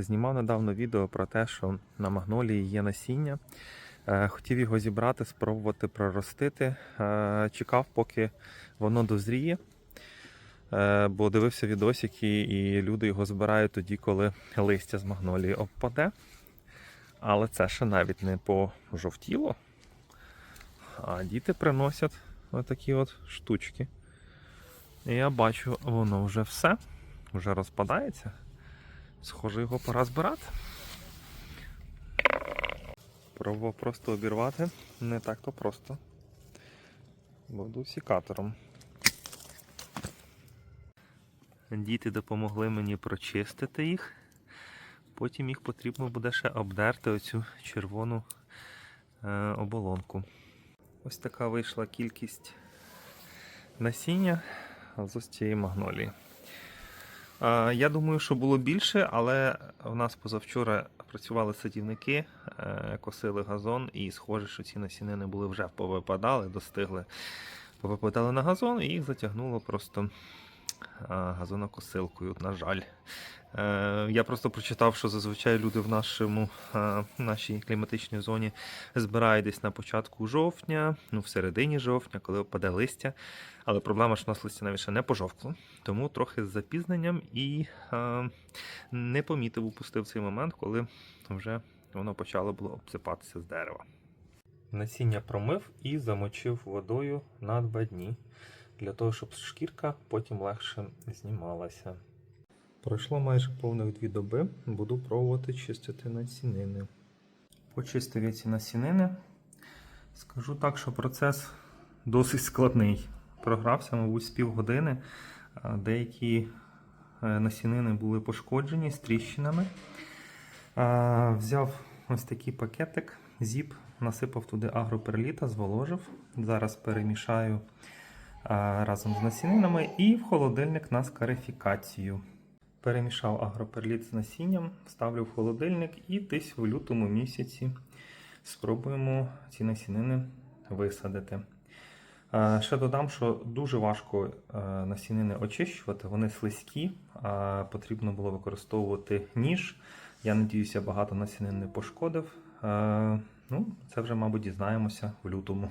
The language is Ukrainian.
Знімав недавно відео про те, що на магнолії є насіння. Е, Хотів його зібрати, спробувати проростити. Е, Чекав, поки воно дозріє. Е, Бо дивився відосики, і люди його збирають тоді, коли листя з магнолії обпаде. Але це ще навіть не пожовтіло. А діти приносять отакі от штучки. І я бачу, воно вже все, вже розпадається. Схоже, його пора збирати. Пробував просто обірвати. Не так то просто. Буду сікатором. Діти допомогли мені прочистити їх. Потім їх потрібно буде ще обдерти оцю червону е, оболонку. Ось така вийшла кількість насіння з ось цієї магнолії. Е, Я думаю, що було більше, але в нас позавчора працювали садівники, е, косили газон, і схоже, що ці насінини були вже повипадали, достигли, повипадали на газон, і їх затягнуло просто газонокосилкою, на жаль. Е, Я просто прочитав, що зазвичай люди в нашому, е, нашій кліматичній зоні збирають десь на початку жовтня, ну в середині жовтня, коли опаде листя. Але проблема, що у нас листя навіть ще не пожовкло, тому трохи з запізненням і е, не помітив, упустив цей момент, коли вже воно почало було обсипатися з дерева. Насіння промив і замочив водою на два дні, для того, щоб шкірка потім легше знімалася. Пройшло майже повних дві доби, буду пробувати чистити насінини. Почистив я ці насінини. Скажу так, що процес досить складний. Програвся, мабуть, з півгодини. Деякі е, насінини були пошкоджені з тріщинами. Взяв ось такий пакетик, зіп, насипав туди агроперліта, зволожив. Зараз перемішаю разом з насінинами і в холодильник на скарифікацію. Перемішав агроперліт з насінням, ставлю в холодильник і десь в лютому місяці спробуємо ці насінини висадити. Ще додам, що дуже важко насінини очищувати, вони слизькі, потрібно було використовувати ніж. Я надіюся, багато насінин не пошкодив. Ну, це вже, мабуть, дізнаємося в лютому.